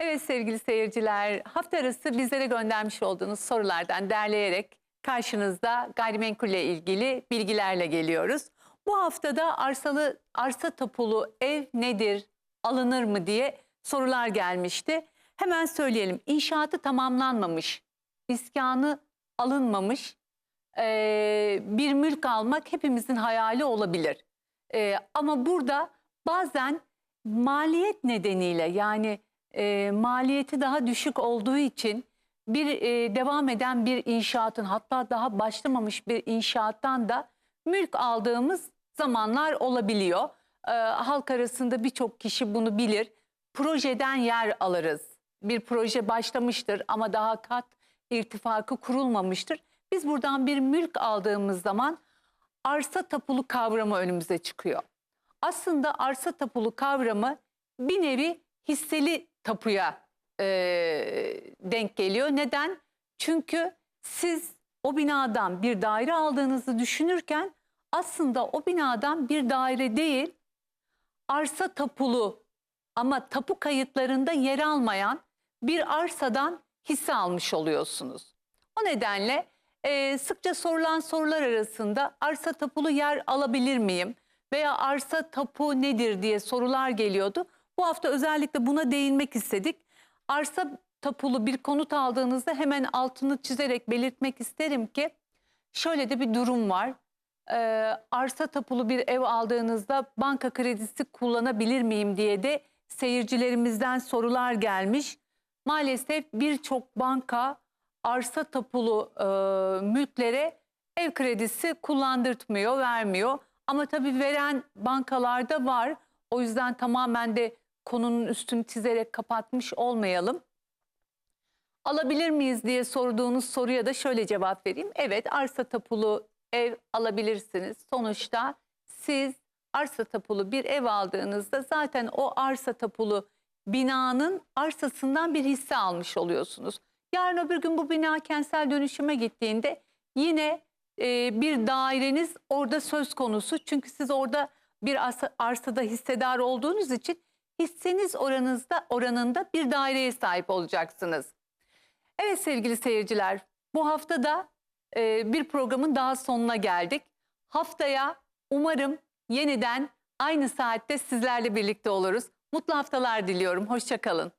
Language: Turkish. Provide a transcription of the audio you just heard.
Evet sevgili seyirciler, hafta arası bizlere göndermiş olduğunuz sorulardan derleyerek karşınızda gayrimenkulle ilgili bilgilerle geliyoruz. Bu haftada arsalı arsa tapulu ev nedir, alınır mı diye sorular gelmişti. Hemen söyleyelim, inşaatı tamamlanmamış, iskanı alınmamış eee, bir mülk almak hepimizin hayali olabilir. Eee, ama burada bazen maliyet nedeniyle yani e, maliyeti daha düşük olduğu için bir e, devam eden bir inşaatın hatta daha başlamamış bir inşaattan da mülk aldığımız zamanlar olabiliyor. E, halk arasında birçok kişi bunu bilir. Projeden yer alırız. Bir proje başlamıştır ama daha kat irtifakı kurulmamıştır. Biz buradan bir mülk aldığımız zaman arsa tapulu kavramı önümüze çıkıyor. Aslında arsa tapulu kavramı bir nevi hisseli tapuya e, denk geliyor. Neden? Çünkü siz o binadan bir daire aldığınızı düşünürken aslında o binadan bir daire değil arsa tapulu ama tapu kayıtlarında yer almayan bir arsadan hisse almış oluyorsunuz. O nedenle e, sıkça sorulan sorular arasında arsa tapulu yer alabilir miyim? Veya arsa tapu nedir diye sorular geliyordu. Bu hafta özellikle buna değinmek istedik. Arsa tapulu bir konut aldığınızda hemen altını çizerek belirtmek isterim ki şöyle de bir durum var. Ee, arsa tapulu bir ev aldığınızda banka kredisi kullanabilir miyim diye de seyircilerimizden sorular gelmiş. Maalesef birçok banka arsa tapulu e, mülklere ev kredisi kullandırtmıyor, vermiyor. Ama tabii veren bankalarda var. O yüzden tamamen de konunun üstünü çizerek kapatmış olmayalım. Alabilir miyiz diye sorduğunuz soruya da şöyle cevap vereyim. Evet arsa tapulu ev alabilirsiniz. Sonuçta siz arsa tapulu bir ev aldığınızda zaten o arsa tapulu binanın arsasından bir hisse almış oluyorsunuz. Yarın öbür gün bu bina kentsel dönüşüme gittiğinde yine e, bir daireniz orada söz konusu. Çünkü siz orada bir arsa, arsada hissedar olduğunuz için hisseniz oranınızda oranında bir daireye sahip olacaksınız. Evet sevgili seyirciler, bu hafta da e, bir programın daha sonuna geldik. Haftaya umarım yeniden aynı saatte sizlerle birlikte oluruz. Mutlu haftalar diliyorum. Hoşçakalın.